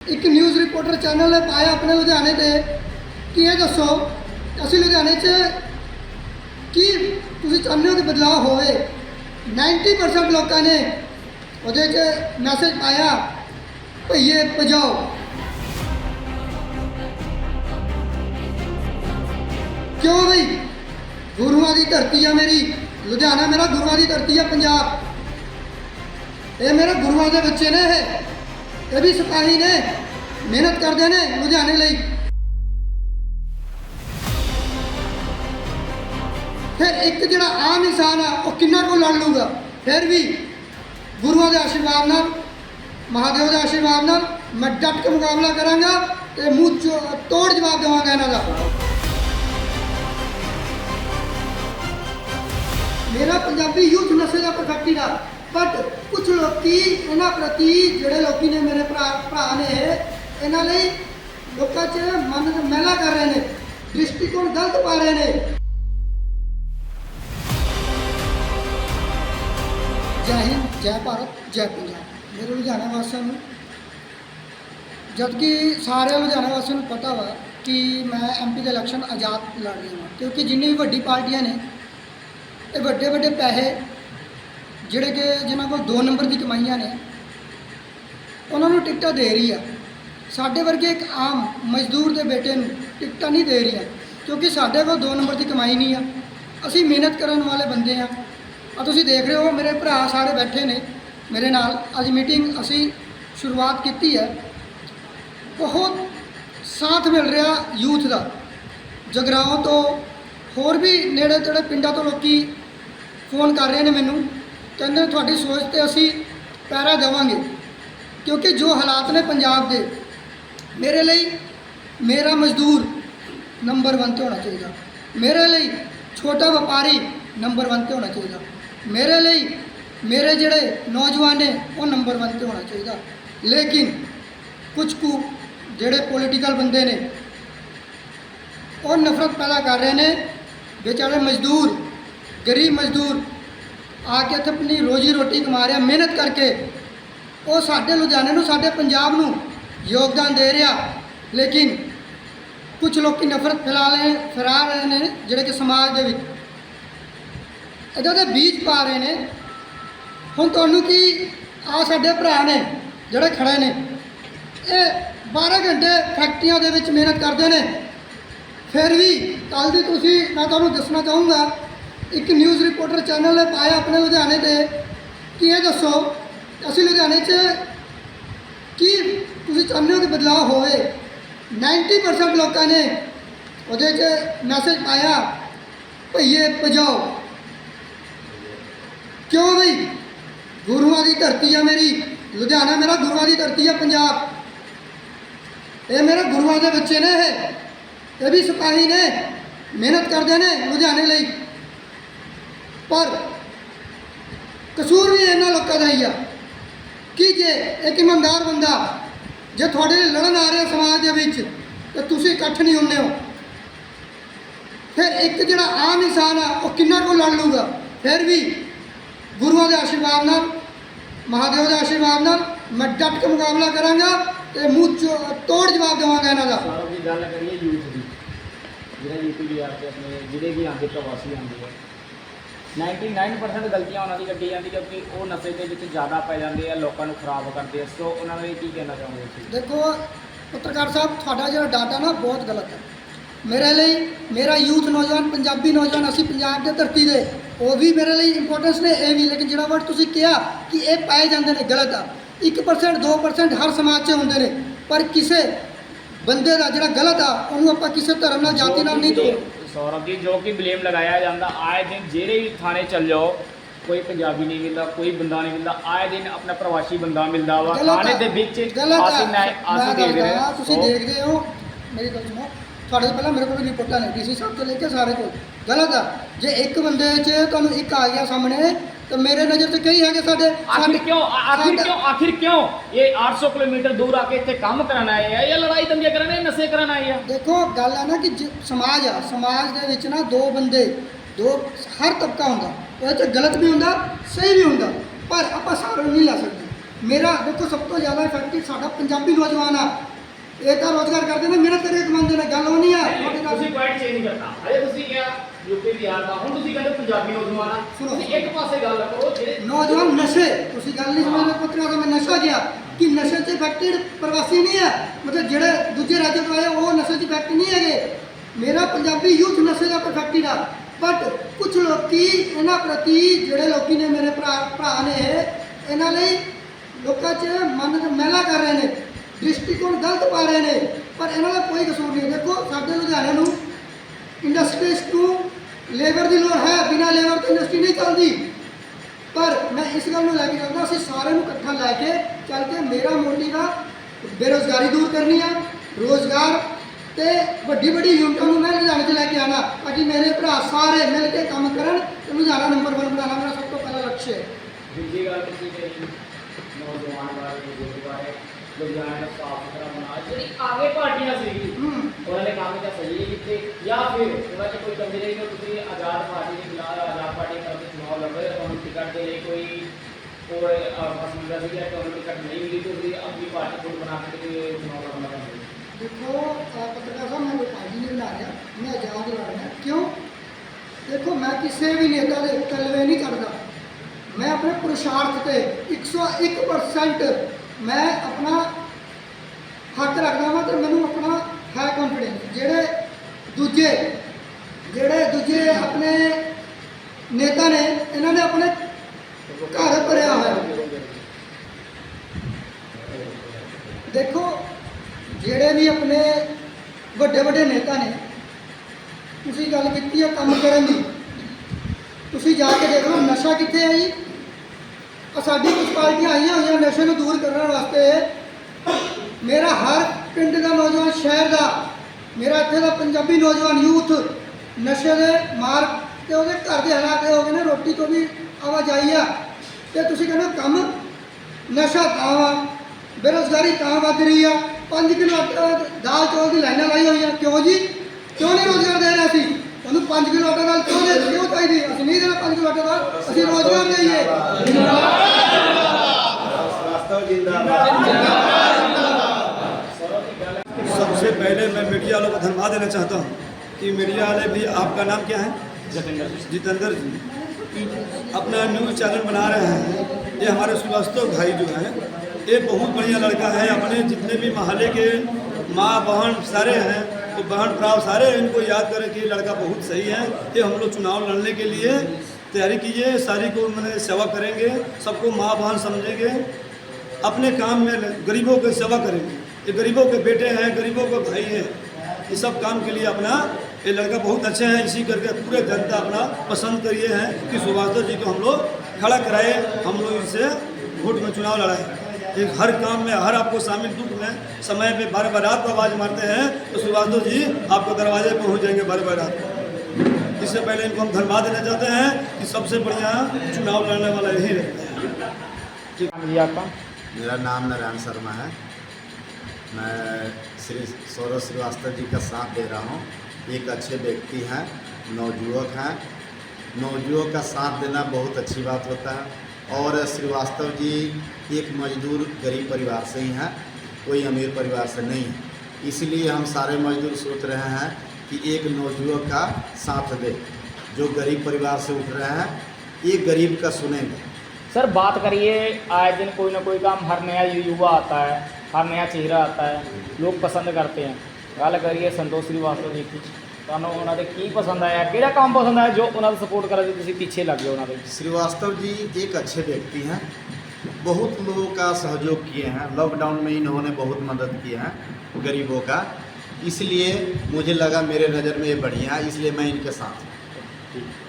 ਇੱਕ news reporter channel ਨੇ ਪਾਇਆ ਆਪਣੇ ਲੁਧਿਆਣੇ ਤੇ। ਕਿ ਇਹ ਦੱਸੋ? ਅਸੀਂ ਲੁਧਿਆਣੇ 'ਚ ਕੀ ਤੁਸੀਂ ਚਾਹੁੰਦੇ ਹੋ ਕਿ ਬਦਲਾਅ ਹੋਵੇ? 90% ਲੋਕਾਂ ਨੇ ਉਹਦੇ 'ਚ ਮੈਸੇਜ ਪਾਇਆ, ਭਈਏ ਭਜਾਓ। ਕਿਉਂ ਬਈ? ਗੁਰੂਆਂ ਦੀ ਧਰਤੀ ਆ ਮੇਰੀ। ਲੁਧਿਆਣਾ ਮੇਰਾ ਗੁਰੂਆਂ ਦੀ ਧਰਤੀ ਆ ਪੰਜਾਬ। ਇਹ ਮੇਰੇ ਗੁਰੂਆਂ ਦੇ ਬੱਚੇ ਨੇ ਇਹ। ਇਹ ਵੀ ਸਿਪਾਹੀ ਨੇ। ਮਿਹਨਤ ਕਰਦੇ ਨੇ ਲੁਧਿਆਣੇ ਲਈ। ਫਿਰ ਇੱਕ ਜਿਹੜਾ ਆਮ ਇਨਸਾਨ ਆ, ਉਹ ਕਿੰਨਾ ਕੋ ਲੜ ਲੂਗਾ ਫਿਰ ਵੀ ਗੁਰੂਆਂ ਦੇ ਆਸ਼ੀਰਵਾਦ ਨਾਲ, ਮਹਾਦੇਵ ਦੇ ਆਸ਼ੀਰਵਾਦ ਨਾਲ ਮੈਂ ਡਟ ਕੇ ਮੁਕਾਬਲਾ ਕਰਾਂਗਾ ਤੇ ਮੂੰਹ ਚੋ- ਤੋੜ ਜਵਾਬ ਦੇਵਾਂਗਾ ਇਹਨਾਂ ਦਾ। ਮੇਰਾ ਪੰਜਾਬੀ ਯੂਥ ਨਸ਼ੇ ਦਾ ਪਰਫੈਕਟੀ ਦਾ ਬਟ ਕੁਝ ਲੋਕੀ ਇਹਨਾਂ ਪ੍ਰਤੀ ਜਿਹੜੇ ਲੋਕੀ ਨੇ ਮੇਰੇ ਭਰਾ ਭਰਾ ਨੇ ਇਹਨਾਂ ਲਈ ਲੋਕਾਂ 'ਚ ਮਨ ਨੂੰ ਮੈਲਾ ਕਰ ਰਹੇ ਨੇ ਦ੍ਰਿਸ਼ਟੀਕੋਣ ਗਲਤ ਪਾ ਰਹੇ ਨੇ ਜੈ ਹਿੰਦ ਜੈ ਭਾਰਤ ਜੈ ਪੰਜਾਬ ਮੇਰੇ ਲੁਧਿਆਣਾ ਵਾਸੀਆਂ ਨੂੰ ਜਦ ਕਿ ਸਾਰੇ ਲੁਧਿਆਣਾ ਵਾਸੀਆਂ ਨੂੰ ਪਤਾ ਵਾ ਕਿ ਮੈਂ ਐਮਪੀ ਦੇ ਇਲੈਕਸ਼ਨ ਆਜ਼ਾਦ ਲੜ ਰਹੀ ਹਾਂ ਕਿਉਂਕਿ ਜਿੰਨੀ ਵੀ ਵੱਡੀ ਪਾਰਟੀਆਂ ਨੇ ਇਹ ਵੱਡੇ ਵੱਡੇ ਪੈਸੇ ਜਿਹੜੇ ਕਿ ਜਿਨ੍ਹਾਂ ਕੋਲ 2 ਨੰਬਰ ਦੀ ਕਮਾਈਆਂ ਨੇ, ਉਹਨਾਂ ਨੂੰ ਟਿਕਟਾਂ ਦੇ ਰਹੀ ਆ। ਸਾਡੇ ਵਰਗੇ ਇੱਕ ਆਮ ਮਜ਼ਦੂਰ ਦੇ ਬੇਟੇ ਨੂੰ ਟਿਕਟਾਂ ਨਹੀਂ ਦੇ ਰਹੀਆਂ, ਕਿਉਂਕਿ ਸਾਡੇ ਕੋਲ 2 ਨੰਬਰ ਦੀ ਕਮਾਈ ਨਹੀਂ ਆ। ਅਸੀਂ ਮਿਹਨਤ ਕਰਨ ਵਾਲੇ ਬੰਦੇ ਆ। ਆ ਤੁਸੀਂ ਦੇਖ ਰਹੇ ਹੋ, ਮੇਰੇ ਭਰਾ ਸਾਰੇ ਬੈਠੇ ਨੇ ਮੇਰੇ ਨਾਲ। ਅੱਜ ਮੀਟਿੰਗ ਅਸੀਂ ਸ਼ੁਰੂਆਤ ਕੀਤੀ ਹੈ ਬਹੁਤ ਸਾਥ ਮਿਲ ਰਿਹਾ ਯੂਥ ਦਾ। ਜਗਰਾਓਂ ਤੋਂ ਹੋਰ ਵੀ ਨੇੜੇ ਤੇੜੇ ਪਿੰਡਾਂ ਤੋਂ ਲੋਕੀ ਫੋਨ ਕਰ ਰਹੇ ਨੇ ਮੈਨੂੰ। ਕਹਿੰਦੇ ਤੁਹਾਡੀ ਸੋਚ ਤੇ ਅਸੀਂ ਪੈਰਾ ਦੇਵਾਂਗੇ, ਕਿਉਂਕਿ ਜੋ ਹਾਲਾਤ ਨੇ ਪੰਜਾਬ ਦੇ, ਮੇਰੇ ਲਈ ਮੇਰਾ ਮਜ਼ਦੂਰ ਨੰਬਰ 1 ਤੇ ਹੋਣਾ ਚਾਹੀਦਾ। ਮੇਰੇ ਲਈ ਛੋਟਾ ਵਪਾਰੀ ਨੰਬਰ 1 ਤੇ ਹੋਣਾ ਚਾਹੀਦਾ। ਮੇਰੇ ਲਈ ਮੇਰੇ ਜਿਹੜੇ ਨੌਜਵਾਨ ਨੇ, ਉਹ ਨੰਬਰ 1 ਤੇ ਹੋਣਾ ਚਾਹੀਦਾ। ਲੇਕਿਨ ਕੁਝ ਕੁ ਜਿਹੜੇ ਪੋਲੀਟੀਕਲ ਬੰਦੇ ਨੇ, ਉਹ ਨਫ਼ਰਤ ਪੈਦਾ ਕਰ ਰਹੇ ਨੇ, ਵਿਚਾਰੇ ਮਜ਼ਦੂਰ, ਗਰੀਬ ਮਜ਼ਦੂਰ ਆ ਕੇ ਇੱਥੇ ਆਪਣੀ ਰੋਜੀ ਰੋਟੀ ਕਮਾ ਰਿਹਾ, ਮਿਹਨਤ ਕਰਕੇ। ਉਹ ਸਾਡੇ ਲੁਧਿਆਣੇ ਨੂੰ, ਸਾਡੇ ਪੰਜਾਬ ਨੂੰ ਯੋਗਦਾਨ ਦੇ ਰਿਹਾ। ਲੇਕਿਨ ਕੁਝ ਲੋਕੀ ਨਫ਼ਰਤ ਫੈਲਾ ਰਹੇ ਫੈਲਾ ਰਹੇ ਨੇ ਜਿਹੜੇ ਕਿ ਸਮਾਜ ਦੇ ਵਿੱਚ। ਇਹਦੇ ਦੇ ਬੀਜ ਪਾ ਰਹੇ ਨੇ। ਹੁਣ ਤੁਹਾਨੂੰ ਕੀ, ਆ ਸਾਡੇ ਭਰਾ ਨੇ ਜਿਹੜੇ ਖੜੇ ਨੇ, ਇਹ 12 ਘੰਟੇ ਫੈਕਟਰੀਆਂ ਦੇ ਵਿੱਚ ਮਿਹਨਤ ਕਰਦੇ ਨੇ। ਫਿਰ ਵੀ ਕੱਲ ਦੀ ਤੁਸੀਂ, ਮੈਂ ਤੁਹਾਨੂੰ ਦੱਸਣਾ ਚਾਹੂੰਗਾ ਇੱਕ ਨਿਊਜ਼ ਰਿਪੋਰਟਰ ਚੈਨਲ ਨੇ ਪਾਇਆ ਆਪਣੇ ਲੁਧਿਆਣੇ ਤੇ। ਕਿ ਇਹ ਦੱਸੋ? ਅਸੀਂ ਲੁਧਿਆਣੇ 'ਚ ਕੀ ਤੁਸੀਂ ਚਾਹੁੰਦੇ ਹੋ ਕਿ ਬਦਲਾਅ ਹੋਵੇ? 90% ਲੋਕਾਂ ਨੇ ਉਹਦੇ 'ਚ ਮੈਸੇਜ ਪਾਇਆ, ਭਈਏ ਭਜਾਓ। ਕਿਉਂ ਬਈ? ਗੁਰੂਆਂ ਦੀ ਧਰਤੀ ਆ ਮੇਰੀ। ਲੁਧਿਆਣਾ ਮੇਰਾ ਗੁਰੂਆਂ ਦੀ ਧਰਤੀ ਆ ਪੰਜਾਬ। ਇਹ ਮੇਰੇ ਗੁਰੂਆਂ ਦੇ ਬੱਚੇ ਨੇ ਇਹ। ਇਹ ਵੀ ਸਿਪਾਹੀ ਨੇ। ਮਿਹਨਤ ਕਰਦੇ ਨੇ ਲੁਧਿਆਣੇ ਲਈ। ਪਰ ਕਸੂਰ ਵੀ ਇਹਨਾਂ ਲੋਕਾਂ ਦਾ ਹੀ ਆ। ਕਿ ਜੇ ਇੱਕ ਇਮਾਨਦਾਰ ਬੰਦਾ ਜੇ ਤੁਹਾਡੇ ਲਈ ਲੜਨ ਆ ਰਿਹਾ ਸਮਾਜ ਦੇ ਵਿੱਚ, ਤੇ ਤੁਸੀਂ ਇਕੱਠ ਨਹੀਂ ਹੁੰਦੇ ਹੋ। ਫਿਰ ਇੱਕ ਜਿਹੜਾ ਆਮ ਇਨਸਾਨ ਆ, ਉਹ ਕਿੰਨਾ ਕੋ ਲੜ ਲੂਗਾ ਫਿਰ ਵੀ ਗੁਰੂਆਂ ਦੇ ਆਸ਼ੀਰਵਾਦ ਨਾਲ, ਮਹਾਦੇਵ ਦੇ ਆਸ਼ੀਰਵਾਦ ਨਾਲ ਮੈਂ ਡਟ ਕੇ ਮੁਕਾਬਲਾ ਕਰਾਂਗਾ ਤੇ ਮੂੰਹ ਚੋ- ਤੋੜ ਜਵਾਬ ਦੇਵਾਂਗਾ ਇਹਨਾਂ ਦਾ। ਸਾਰਾ ਦੀ ਗੱਲ ਕਰੀਏ ਯੂਥ ਦੀ। ਜਿਹੜਾ ਯੂਪੀ ਬਿਹਾਰ ਤੇ ਆਪਣੇ ਜਿਹੜੇ ਵੀ ਆਉਂਦੇ ਪ੍ਰਵਾਸੀ ਆਉਂਦੇ ਆ 99% ਗਲਤੀਆਂ ਉਹਨਾਂ ਦੀ ਕੱਢੀ ਜਾਂਦੀ ਕਿਉਂਕਿ ਉਹ ਨਸ਼ੇ ਦੇ ਵਿੱਚ ਜ਼ਿਆਦਾ ਪੈ ਜਾਂਦੇ ਆ ਲੋਕਾਂ ਨੂੰ ਖਰਾਬ ਕਰਦੇ ਆ। ਸੋ ਉਹਨਾਂ ਨੂੰ ਕੀ ਕਹਿਣਾ ਚਾਹੁੰਦੇ ਤੁਸੀਂ? ਦੇਖੋ ਪੱਤਰਕਾਰ ਸਾਹਿਬ ਤੁਹਾਡਾ ਜਿਹੜਾ ਡਾਟਾ ਨਾ ਬਹੁਤ ਗਲਤ ਹੈ। ਮੇਰੇ ਲਈ ਮੇਰਾ ਯੂਥ ਨੌਜਵਾਨ ਪੰਜਾਬੀ ਨੌਜਵਾਨ ਅਸੀਂ ਪੰਜਾਬ ਦੇ ਧਰਤੀ ਦੇ ਉਹ ਵੀ ਮੇਰੇ ਲਈ ਇੰਪੋਰਟੈਂਸ ਨੇ ਇਹ ਵੀ ਲੇਕਿਨ ਜਿਹੜਾ ਵਰਡ ਤੁਸੀਂ ਕਿਹਾ ਕਿ ਇਹ ਪਾਏ ਜਾਂਦੇ ਨੇ ਗਲਤ ਆ। 1% 2% ਹਰ ਸਮਾਜ 'ਚ ਹੁੰਦੇ ਨੇ ਪਰ ਕਿਸੇ ਬੰਦੇ ਦਾ ਜਿਹੜਾ ਗਲਤ ਆ ਉਹਨੂੰ ਆਪਾਂ ਕਿਸੇ ਧਰਮ ਨਾਲ ਜਾਤੀ ਨਾਲ ਨਹੀਂ ਤੋੜ ਸੌਰਵ ਜੀ ਜੋ ਕਿ ਬਲੇਮ ਲਗਾਇਆ ਜਾਂਦਾ। ਆਏ ਦਿਨ ਜਿਹੜੇ ਵੀ ਥਾਣੇ ਚੱਲ ਜਾਓ ਕੋਈ ਪੰਜਾਬੀ ਨਹੀਂ ਮਿਲਦਾ ਕੋਈ ਬੰਦਾ ਨਹੀਂ ਮਿਲਦਾ ਆਏ ਦਿਨ ਆਪਣਾ ਪ੍ਰਵਾਸੀ ਬੰਦਾ ਮਿਲਦਾ ਵਾ। ਗਲਤ ਆ। ਥਾਣੇ ਦੇ ਵਿੱਚ ਗਲਤ ਆ। ਅਸੀਂ ਨਾ ਅਸੀਂ ਮੈਂ ਦੇਖ ਰਹੇ ਦੱਸਦਾ, ਹਾਂ। ਤੁਸੀਂ ਸੋ ਦੇਖਦੇ ਹੋ। ਮੇਰੀ ਗੱਲ ਸੁਣੋ। ਤੁਹਾਡੇ ਤੋਂ ਪਹਿਲਾਂ ਮੇਰੇ ਕੋਲ ਰਿਪੋਰਟਾਂ ਨੇ। ਡੀਸੀ ਸਾਹਿਬ ਤੋਂ ਲੈ ਕੇ ਸਾਰੇ ਕੋਲ। ਗਲਤ ਆ ਜੇ ਇੱਕ ਬੰਦੇ 'ਚ ਤੁਹਾਨੂੰ ਇੱਕ ਆ ਗਿਆ ਸਾਹਮਣੇ ਤੇ ਮੇਰੇ ਨਜ਼ਰ 'ਚ ਕਈ ਹੈਗੇ ਸਾਡੇ ਆਖਿਰ ਸਾਡੇ- ਕਿਉਂ ਆ- ਆਖਿਰ ਸਾਡਾ- ਕਿਉਂ ਆਖਿਰ ਕਿਉਂ? ਇਹ 800 ਕਿਲੋਮੀਟਰ ਦੂਰ ਆ ਕੇ ਇੱਥੇ ਕੰਮ ਕਰਨ ਆਏ ਆ ਜਾਂ ਲੜਾਈ ਦੰਗਿਆਂ ਕਰਨ ਆਏ ਨਸ਼ੇ ਕਰਨ ਆਏ ਆ? ਦੇਖੋ ਗੱਲ ਆ ਨਾ ਕਿ ਜ- ਸਮਾਜ ਆ ਸਮਾਜ ਦੇ ਵਿੱਚ ਨਾ ਦੋ ਬੰਦੇ ਦੋ ਹਰ ਤਬਕਾ ਹੁੰਦਾ। ਉਹਦੇ 'ਚ ਗਲਤ ਵੀ ਹੁੰਦਾ ਸਹੀ ਵੀ ਹੁੰਦਾ ਪਰ ਆਪਾਂ ਸਾਰਿਆਂ ਨੂੰ ਨਹੀਂ ਲਾ ਸਕਦੇ। ਮੇਰਾ ਦੇਖੋ ਸਭ ਤੋਂ ਜ਼ਿਆਦਾ ਇਫੈਕਟਿਵ ਸਾਡਾ ਪੰਜਾਬੀ ਨੌਜਵਾਨ ਆ ਇਹ ਤਾਂ ਰੋਜ਼ਗਾਰ ਕਰਦੇ ਨੇ ਮਿਹਨਤ ਕਰਕੇ ਕਮਾਉਂਦੇ ਨੇ ਗੱਲ ਉਹ ਨਹੀਂ ਆ ਤੁਹਾਡੀ ਗੱਲ- ਤੁਸੀਂ ਪੁਆਇੰਟ ਚੇਂਜ ਕਰਨਾ ਹਜੇ ਤੁਸੀਂ ਕਿਹਾ ਯੂਪੀ ਬਿਹਾਰ ਦਾ ਹੁਣ ਤੁਸੀਂ ਕਹਿੰਦੇ ਪੰਜਾਬੀ ਨੌਜਵਾਨ। ਤੁਸੀਂ ਇੱਕ ਪਾਸੇ ਗੱਲ ਕਰੋ ਜਿਹੜੇ ਨੌਜਵਾਨ ਨਸ਼ੇ ਤੁਸੀਂ ਗੱਲ ਨਹੀਂ ਸਮਝਦੇ ਪੁੱਤਰਾ ਦਾ ਮੈਂ ਨਸ਼ਾ ਗਿਆ ਕਿ ਨਸ਼ੇ 'ਚ ਇਫੈਕਟਡ ਪ੍ਰਵਾਸੀ ਨਹੀਂ ਹੈ। ਮਤਲਬ ਜਿਹੜੇ ਦੂਜੇ ਰਾਜਾਂ ਤੋਂ ਆਏ ਉਹ ਨਸ਼ੇ 'ਚ ਇਫੈਕਟ ਨਹੀਂ ਹੈਗੇ। ਮੇਰਾ ਪੰਜਾਬੀ ਯੂਥ ਨਸ਼ੇ ਦਾ ਇਫੈਕਟਡ ਆ। ਬਟ ਕੁਝ ਲੋਕੀ ਇਹਨਾਂ ਪ੍ਰਤੀ ਜਿਹੜੇ ਲੋਕੀ ਨੇ ਮੇਰੇ ਭਰਾ ਭਰਾ ਨੇ ਇਹ, ਇਹਨਾਂ ਲਈ ਲੋਕਾਂ 'ਚ ਮਨ ਮੈਲਾ ਕਰ ਰਹੇ ਨੇ। ਦ੍ਰਿਸ਼ਟੀਕੋਣ ਗਲਤ ਪਾ ਰਹੇ ਨੇ, ਪਰ ਇਹਨਾਂ ਦਾ ਕੋਈ ਕਸੂਰ ਨਹੀਂ ਦੇਖੋ, ਸਾਡੇ ਲੁਧਿਆਣੇ ਨੂੰ ਇੰਡਸਟਰੀਜ਼ ਨੂੰ ਲੇਬਰ ਦੀ ਲੋੜ ਹੈ, ਬਿਨਾਂ ਲੇਬਰ ਤੋਂ ਇੰਡਸਟਰੀ ਨਹੀਂ ਚੱਲਦੀ। ਪਰ ਮੈਂ ਇਸ ਗੱਲ ਨੂੰ ਲੈ ਕੇ ਚੱਲਦਾ ਅਸੀਂ ਸਾਰਿਆਂ ਨੂੰ ਇਕੱਠਾ ਲੈ ਕੇ ਚੱਲ ਕੇ ਮੇਰਾ ਮੋਟਿਵ ਦਾ ਬੇਰੋਜ਼ਗਾਰੀ ਦੂਰ ਕਰਨੀ ਆ ਰੋਜ਼ਗਾਰ ਤੇ ਵੱਡੀ ਵੱਡੀ ਯੂਨਿਟਾਂ ਨੂੰ ਮੈਂ ਲੁਧਿਆਣੇ 'ਚ ਲੈ ਕੇ ਆਣਾ ਤਾਂ ਕਿ ਮੇਰੇ ਭਰਾ ਸਾਰੇ ਮਿਲ ਕੇ ਕੰਮ ਕਰਨ ਤੇ ਲੁਧਿਆਣਾ ਨੰਬਰ 1 ਬਣਾਉਣਾ ਮੇਰਾ ਸਭ ਤੋਂ ਪਹਿਲਾ ਲਕਸ਼ ਹੈ ਦੂਜੀ ਗੱਲ ਤੁਸੀਂ ਕਹੀ, ਨੌਜਵਾਨ ਬਾਰੇ ਬਜ਼ੁਰਗ ਬਾਰੇ ਉਹਨਾਂ ਨੇ ਕੰਮ ਤਾਂ ਸਹੀ ਕੀਤੇ ਜਾਂ ਫਿਰ ਉਹਨਾਂ 'ਚ ਕੋਈ ਕਮੀ ਰਹੀ ਕਿ ਤੁਸੀਂ ਆਜ਼ਾਦ ਪਾਰਟੀ ਦੇ ਖਿਲਾਫ ਆਜ਼ਾਦ ਪਾਰਟੀ ਕਰਕੇ ਚੁਣਾਵ ਲੜ ਰਹੇ ਹੋ ਤੁਹਾਨੂੰ ਟਿਕਟ ਦੇ ਲਈ ਕੋਈ ਹੋਰ ਫਸ ਮਿਲਦਾ ਸੀ ਜਾਂ ਤੁਹਾਨੂੰ ਟਿਕਟ ਨਹੀਂ ਮਿਲੀ ਤਾਂ ਤੁਸੀਂ ਆਪਣੀ ਪਾਰਟੀ ਖੁਦ ਬਣਾ ਕੇ ਤੇ ਚੁਣਾਵ ਲੜਨਾ ਚਾਹੁੰਦੇ ਹੋ ਦੇਖੋ ਅਹ ਪੱਤਰਕਾਰ ਸਾਹਿਬ ਮੈਂ ਕੋਈ ਪਾਰਟੀ ਨਹੀਂ ਬਣਾ ਰਿਹਾ ਮੈਂ ਆਜ਼ਾਦ ਲੜ ਰਿਹਾ ਕਿਉਂ ਦੇਖੋ ਮੈਂ ਕਿਸੇ ਵੀ ਨੇਤਾ ਦੇ ਤਲਵੇ ਨਹੀਂ ਕਰਦਾ ਮੈਂ ਆਪਣੇ ਪੁਰਸ਼ਾਰਥ ਤੇ 101% ਮੈਂ ਆਪਣਾ ਹੱਕ ਰੱਖਦਾ ਹਾਂ ਤੇ ਮੈਨੂੰ ਆਪਣਾ ਹੈ ਕੌਨਫੀਡੈਂਸ ਜਿਹੜੇ ਦੂਜੇ ਜਿਹੜੇ ਦੂਜੇ ਆਪਣੇ ਨੇਤਾ ਨੇ, ਇਹਨਾਂ ਨੇ ਆਪਣੇ ਘਰ ਭਰਿਆ ਹੋਇਆ। ਦੇਖੋ, ਜਿਹੜੇ ਵੀ ਆਪਣੇ ਵੱਡੇ ਵੱਡੇ ਨੇਤਾ ਨੇ, ਤੁਸੀਂ ਗੱਲ ਕੀਤੀ ਹੈ ਕੰਮ ਕਰਨ ਦੀ, ਤੁਸੀਂ ਜਾ ਕੇ ਦੇਖ ਲਓ ਨਸ਼ਾ ਕਿੱਥੇ ਹੈ ਜੀ? ਸਾਡੀ ਕੁਝ ਪਾਰਟੀਆਂ ਆਈਆਂ ਹੋਈਆਂ ਨਸ਼ੇ ਨੂੰ ਦੂਰ ਕਰਨ ਵਾਸਤੇ। ਮੇਰਾ ਹਰ ਪਿੰਡ ਦਾ ਨੌਜਵਾਨ, ਸ਼ਹਿਰ ਦਾ, ਮੇਰਾ ਇੱਥੇ ਦਾ ਪੰਜਾਬੀ ਨੌਜਵਾਨ ਯੂਥ ਨਸ਼ੇ ਦੇ ਮਾਰ ਤੇ ਉਹਦੇ ਘਰ ਦੇ ਹਾਲਾਤ ਹੋ ਗਏ ਨੇ, ਰੋਟੀ ਤੋਂ ਵੀ ਆਵਾਜਾਈ ਆ। ਤੇ ਤੁਸੀਂ ਕਹਿੰਦੇ ਹੋ ਕੰਮ? ਨਸ਼ਾ ਤਾਂ ਵਾ, ਬੇਰੁਜ਼ਗਾਰੀ ਤਾਂ ਵੱਧ ਰਹੀ ਆ। 5 ਕਿਲੋ ਦਾਲ ਚੌਲ ਦੀ ਲਾਈਨਾਂ ਲਾਈ ਹੋਈਆਂ। ਕਿਉਂ ਜੀ? ਕਿਉਂ ਨਹੀਂ ਰੋਜ਼ਗਾਰ ਦੇ ਰਿਹਾ ਸੀ 5 ਕਿਲੋ ਆਟਾ ਦਾਲ ਕਿਉਂ ਦੇ ਕਿਉਂ ਚਾਹੀਦੀ ਅਸੀਂ ਨਹੀਂ ਦੇਣਾ 5 ਕਿਲੋ ਆਟਾ ਦਾਲ ਅਸੀਂ ਰੋਜ਼ਗਾਰ ਦੇਈਏ वास्तव जिंदाबाद सबसे पहले मैं मीडिया वालों को धन्यवाद देना चाहता हूँ कि मीडिया वाले भी आपका नाम क्या है ਜਤਿੰਦਰ जितेंद्र जी अपना न्यूज़ चैनल बना रहे हैं ये हमारे श्रीवास्तव भाई जो हैं ये बहुत बढ़िया लड़का है अपने जितने भी मोहल्ले के माँ बहन सारे हैं तो बहन प्राव सारे इनको याद करें कि ये लड़का बहुत सही है। ये हम लोग चुनाव लड़ने के लिए तैयारी कीजिए, सारी को मैंने सेवा करेंगे, सबको माँ बहन समझेंगे। अपने काम में गरीबों की सेवा करेंगे। ये गरीबों के बेटे हैं, गरीबों के भाई हैं, ये सब काम के लिए अपना ये लड़का बहुत अच्छे हैं। इसी करके पूरे जनता अपना पसंद करिए हैं कि सुभाष जी को हम लोग खड़ा कराए, हम लोग इनसे वोट में चुनाव लड़ाए। कि हर काम में हर आपको शामिल दुख में समय पे बार बारात को आवाज़ मारते हैं तो श्रीवास्तव जी आपको दरवाजे पर जाएँगे बार बार रात इससे पहले इनको हम धन्यवाद देना चाहते हैं कि सबसे बढ़िया चुनाव लड़ने वाला यही रहता है। आपका? मेरा नाम नारायण शर्मा है। मैं श्री सौरभ श्रीवास्तव जी का साथ दे रहा हूँ। एक अच्छे व्यक्ति हैं नवयुवक हैं। नवयुवक का साथ देना बहुत अच्छी बात होता है। और श्रीवास्तव जी एक मजदूर गरीब परिवार से ही हैं, कोई अमीर परिवार से नहीं है। इसलिए हम सारे मजदूर सोच रहे हैं कि एक नवयुवक का साथ दे, जो गरीब परिवार से उठ रहे हैं, ये गरीब का सुनेंगे। सर, बात करिए, आए दिन कोई ना कोई काम हर नया युवा आता है, हर नया चेहरा आता है, लोग पसंद करते हैं। गल करिए संतोष श्रीवास्तव जी की। ਤੁਹਾਨੂੰ ਉਹਨਾਂ ਦੇ ਕੀ ਪਸੰਦ ਆਇਆ ਕਿਹੜਾ ਕੰਮ ਪਸੰਦ ਆਇਆ ਜੋ ਉਹਨਾਂ ਦਾ ਸਪੋਰਟ ਕਰਾ ਜੀ ਤੁਸੀਂ ਪਿੱਛੇ ਲੱਗ ਗਏ ਉਹਨਾਂ ਦੇ श्रीवास्तव जी एक अच्छे व्यक्ति हैं बहुत लोगों का सहयोग किए हैं लॉकडाउन में इन्होंने बहुत मदद की है गरीबों का इसलिए मुझे लगा मेरे नज़र में ये बढ़िया है इसलिए मैं इनके साथ हूँ ठीक